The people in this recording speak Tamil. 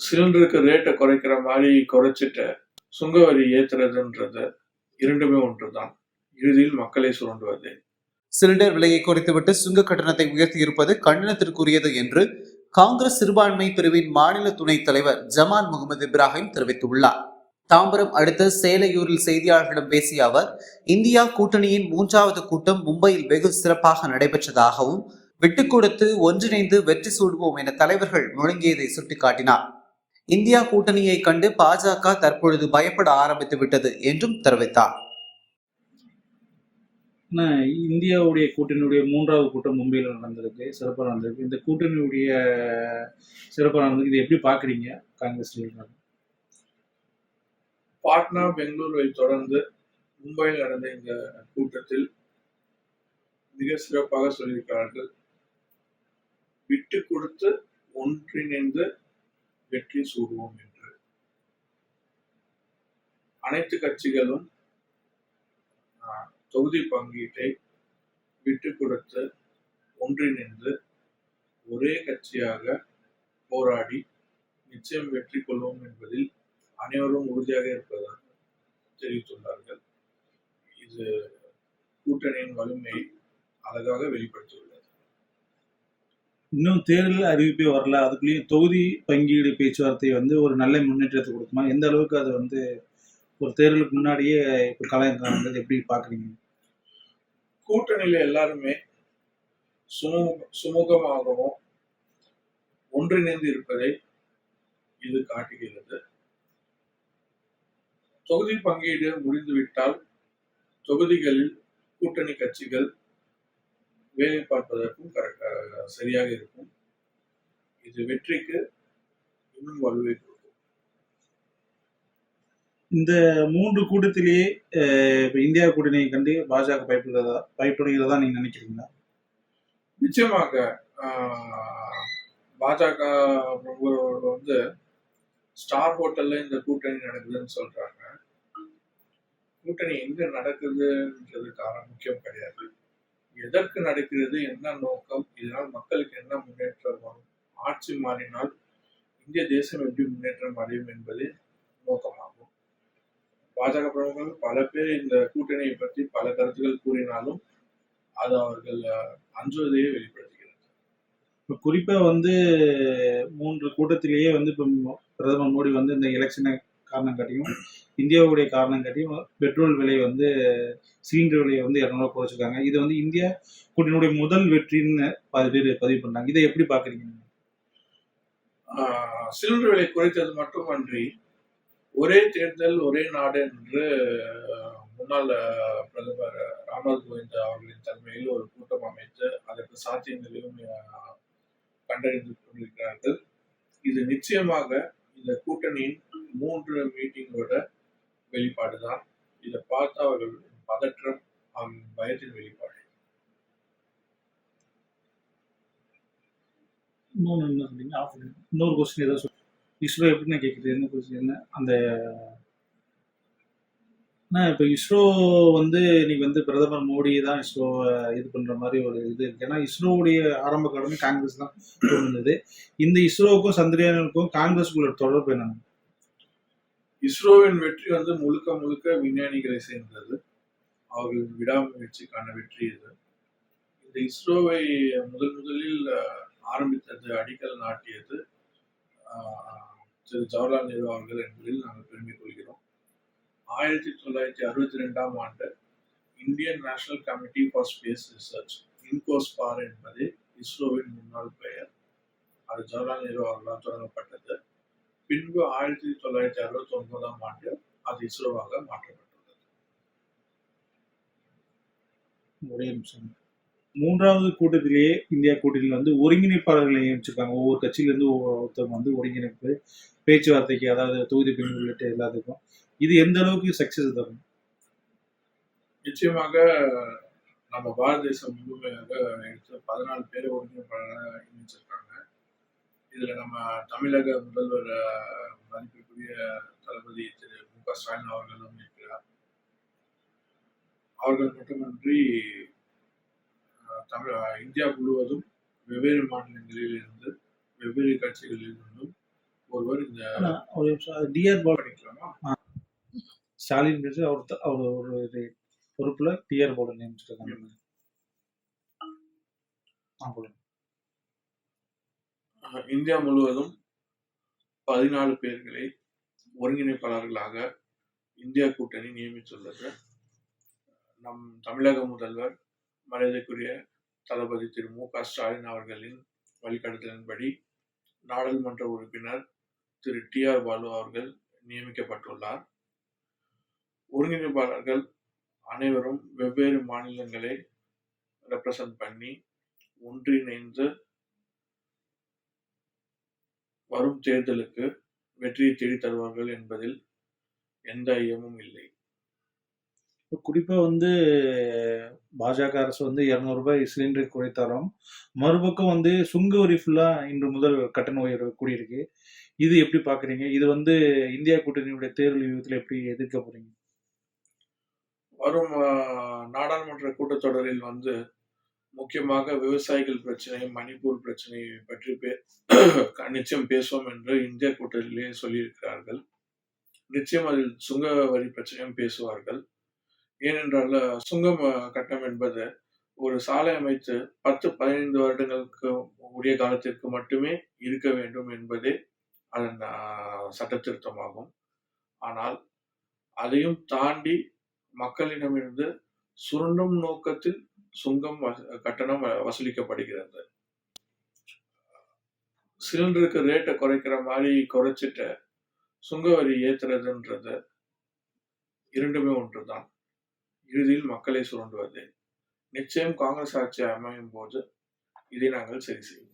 சிலிண்டருக்கு ரேட்டை குறைக்கிற மாதிரி குறைச்சிட்டு சுங்கவரி ஏத்துறதுன்றது இரண்டுமே ஒன்றுதான். இறுதியில் மக்களை சுரண்டுவது. சிலிண்டர் விலையை குறைத்துவிட்டு சுங்க கட்டணத்தை உயர்த்தி இருப்பது கண்டனத்திற்குரியது என்று காங்கிரஸ் சிறுபான்மை பிரிவின் மாநில துணைத் தலைவர் ஜமான் முகமது இப்ராஹிம் தெரிவித்துள்ளார். தாம்பரம் அடுத்த சேலையூரில் செய்தியாளர்களிடம் பேசிய அவர் இந்தியா கூட்டணியின் மூன்றாவது கூட்டம் மும்பையில் வெகு சிறப்பாக நடைபெற்றதாகவும் விட்டுக் கொடுத்து ஒன்றிணைந்து வெற்றி சூடுவோம் என தலைவர்கள் முழங்கியதை சுட்டிக்காட்டினார். இந்தியா கூட்டணியை கண்டு பாஜக தற்பொழுது பயப்பட ஆரம்பித்து விட்டது என்றும் தெரிவித்தார். இந்தியாவுடைய கூட்டணியுடைய மூன்றாவது கூட்டம் மும்பையில் நடந்திருக்கு சிறப்பாக நடந்திருக்கு. இந்த கூட்டணியுடைய சிறப்பாக நடந்திருக்கு இதை எப்படி பார்க்குறீங்க காங்கிரஸ் லீடர் பாட்னா பெங்களூருவை தொடர்ந்து மும்பையில் நடந்த இந்த கூட்டத்தில் மிக சிறப்பாக சொல்லியிருக்கிறார்கள். விட்டு கொடுத்து ஒன்றிணைந்து வெற்றி சூடுவோம் என்று. அனைத்து கட்சிகளும் ஆஹ், தொகுதி பங்கீட்டை விட்டு கொடுத்து ஒன்றிணைந்து ஒரே கட்சியாக போராடி நிச்சயம் வெற்றி கொள்வோம் என்பதில் அனைவரும் உறுதியாக இருப்பதாக தெரிவித்துள்ளார்கள். இது கூட்டணியின் வலிமையை அழகாக வெளிப்படுத்தியுள்ளது. இன்னும் தேர்தல் அறிவிப்பே வரல. அதுக்குள்ளேயும் தொகுதி பங்கீடு பேச்சுவார்த்தை வந்து ஒரு நல்ல முன்னேற்றத்தை கொடுக்குமா? எந்த அளவுக்கு அது வந்து ஒரு தேர்தலுக்கு முன்னாடியே இப்போ கலையம் காணுறது எப்படி பார்க்குறீங்க? கூட்டணியில் எல்லாருமே சுமூக சுமூகமாகவும் ஒன்றிணைந்து இருப்பதை இது காட்டுகிறது. தொகுதி பங்கீடு முடிந்துவிட்டால் தொகுதிகளில் கூட்டணி கட்சிகள் வேலை பார்ப்பதற்கும் கரெக்டாக சரியாக இருக்கும். இது வெற்றிக்கு இன்னும் வலுவை கொடுக்கும். இந்த மூன்று கூட்டத்திலேயே இப்போ இந்தியா கூட்டணியை கண்டு பாஜக பயப்படுகிறதா பயப்படுகிறதா நீங்க நினைக்கிறீங்களா? நிச்சயமாக பாஜக பிரமுகர்கள் வந்து ஸ்டார் ஹோட்டல்ல இந்த கூட்டணி நடக்குதுன்னு சொல்றாங்க. கூட்டணி எங்க நடக்குதுன்றதுக்கான முக்கியம் கிடையாது. எதற்கு நடக்கிறது என்ன நோக்கம் இதனால் மக்களுக்கு என்ன முன்னேற்றம் வரும் ஆட்சி மாறினால் இந்திய தேசம் எப்படி முன்னேற்றம் அடையும் என்பது நோக்கமாகும். பாஜக பிரமுகர்கள் பல பேர் இந்த கூட்டணியை பற்றி பல கருத்துக்கள் கூறினாலும் அது அவர்கள் அஞ்சுவதையே வெளிப்படுத்துகிறது. இப்போ குறிப்பாக வந்து மூன்று கூட்டத்திலேயே வந்து இப்போ பிரதமர் மோடி வந்து இந்த எலெக்ஷனை காரணம் காட்டியும் இந்தியாவுடைய காரணம் காட்டியும் பெட்ரோல் விலை வந்து சிலிண்டர் விலையை வந்து இரநூறுவா குறைச்சிருக்காங்க. இது வந்து இந்தியா கூட்டணியுடைய முதல் வெற்றின்னு பாதி பேர் பதிவு பண்ணாங்க இதை எப்படி பாக்குறீங்க சிலிண்டர் விலை குறைத்தது மட்டுமன்றி ஒரே தேர்தல் ஒரே நாடு என்று முன்னாள் பிரதமர் ராம்நாத் கோவிந்த் அவர்களின் தலைமையில் ஒரு கூட்டம் அமைத்து அதற்கு சாத்தியங்களையும் கண்டறிந்து கொண்டிருக்கிறார்கள். இது நிச்சயமாக இந்த கூட்டணியின் மூன்று மீட்டிங்கோட வெளிப்பாடு தான் இதை பார்த்து அவர்கள் பதற்றம் அவன் பயத்தின் வெளிப்பாடு. என்ன சொன்னீங்க இன்னொரு கொஸ்டின் ஏதாவது சொல்லி இஸ்ரோ நான் கேட்குறது? என்ன கொஸ்டின் என்ன? அந்த ஆனால் இப்போ இஸ்ரோ வந்து இன்னைக்கு வந்து பிரதமர் மோடி தான் இஸ்ரோ இது பண்ற மாதிரி ஒரு இது இருக்கு. ஏன்னா இஸ்ரோவுடைய ஆரம்ப காலமே காங்கிரஸ் தான் இருந்தது இந்த இஸ்ரோவுக்கும் சந்திரயானுக்கும் காங்கிரஸுக்குள்ள தொடர்பு என்ன இஸ்ரோவின் வெற்றி வந்து முழுக்க முழுக்க விஞ்ஞானிகளை சேர்ந்தது. அவர்களின் விடாமுயற்சிக்கான வெற்றி இது. இந்த இஸ்ரோவை முதல் முதலில் ஆரம்பித்தது அடிக்கல் நாட்டியது. திரு ஜவஹர்லால் நேரு அவர்கள் என்பதில் நாங்கள் பெருமை கொள்கிறோம். ஆயிரத்தி தொள்ளாயிரத்தி அறுபத்தி ரெண்டாம் ஆண்டு Indian National Committee for Space Research INCOSPAR என்பது இஸ்ரோவின் முன்னாள் பெயர். அது ஜவஹர்லால் நேரு அவர்களால் தொடங்கப்பட்டது. பின்பு ஆயிரத்தி தொள்ளாயிரத்தி அறுபத்தி ஒன்பதாம் ஆண்டு அது இஸ்ரோவாக மாற்றப்பட்டுள்ளது. ஒரே நிமிஷம். மூன்றாவது கூட்டத்திலேயே இந்தியா கூட்டணியில் வந்து ஒருங்கிணைப்பாளர்களை நியமிச்சிருக்காங்க. ஒவ்வொரு கட்சியிலேருந்து ஒவ்வொருத்தவங்க வந்து ஒருங்கிணைப்பு பேச்சுவார்த்தைக்கு அதாவது தொகுதி பெண் உள்ளிட்ட எல்லாத்துக்கும். இது எந்த அளவுக்கு சக்சஸ் தரும்? நிச்சயமாக நம்ம பாரத தேசம் முழுமையாக எடுத்து பதினாலு பேரை ஒருங்கிணைப்பாளராக நியமிச்சிருக்காங்க. இதுல நம்ம தமிழக முதல்வர் மதிப்பிற்குரிய தளபதி திரு மு க ஸ்டாலின் அவர்களும் இருக்கிறார். அவர்கள் மட்டுமின்றி தமிழ் இந்தியா முழுவதும் வெவ்வேறு மாநிலங்களில் இருந்து வெவ்வேறு கட்சிகளில் இருந்தும் ஒருவர் இந்த டிஆர் பண்ணிக்கலாமா? ஸ்டாலின் பேசு அவர் அவர் ஒரு இது பொறுப்புல டிஆர் பால் நியமிச்சிருக்காங்க. ஆ, போடுங்க. இந்தியா முழுவதும் பதினாலு பேர்களை ஒருங்கிணைப்பாளர்களாக இந்தியா கூட்டணி நியமித்துள்ளது. நம் தமிழக முதல்வர் மரியாதைக்குரிய தளபதி திரு மு க ஸ்டாலின் அவர்களின் வழிகாட்டுதலின்படி நாடாளுமன்ற உறுப்பினர் திரு டி ஆர் பாலு அவர்கள் நியமிக்கப்பட்டுள்ளார். ஒருங்கிணைப்பாளர்கள் அனைவரும் வெவ்வேறு மாநிலங்களை ரெப்ரசன்ட் பண்ணி ஒன்றிணைந்து வரும் தேர்தலுக்கு வெற்றியை தேடித் தருவார்கள் என்பதில் எந்த ஐயமும் இல்லை. இப்ப குறிப்பா வந்து பாஜக அரசு வந்து இருநூறு ரூபாய் சிலிண்டர் குறைத்தாலும் மறுபக்கம் வந்து சுங்க வரி ஃபுல்லா இன்று முதல் கட்டண உயர்வு கூடியிருக்கு. இது எப்படி பாக்குறீங்க இது வந்து இந்தியா கூட்டணியுடைய தேர்தல் வியூகத்துல எப்படி எதிர்க்க போறீங்க? வரும் நாடாளுமன்ற கூட்டத்தொடரில் வந்து முக்கியமாக விவசாயிகள் பிரச்சனை மணிப்பூர் பிரச்சனையை பற்றி பே- நிச்சயம் பேசுவோம் என்று இந்திய கூட்டத்திலே சொல்லியிருக்கிறார்கள். நிச்சயம் அதில் சுங்க வரி பிரச்சனையும் பேசுவார்கள். ஏனென்றால் சுங்கம் கட்டம் கட்டணம் என்பது ஒரு சாலை அமைத்து பத்து பதினைந்து வருடங்களுக்கு உரிய காலத்திற்கு மட்டுமே இருக்க வேண்டும் என்பதே அதன் சட்ட திருத்தமாகும் ஆனால் அதையும் தாண்டி மக்களிடமிருந்து சுரண்டும் நோக்கத்தில் சுங்கம் கட்டணம் வ- வசூலிக்கப்படுகிறது. சிலிண்டருக்கு ரேட்டை குறைக்கிற மாதிரி குறைச்சிட்டு சுங்க வரி ஏத்துறதுன்றது இரண்டுமே ஒன்றுதான். இறுதியில் மக்களை சுரண்டுவது. நிச்சயம் காங்கிரஸ் ஆட்சி அமையும் போது இதை நாங்கள் சரி செய்வோம்.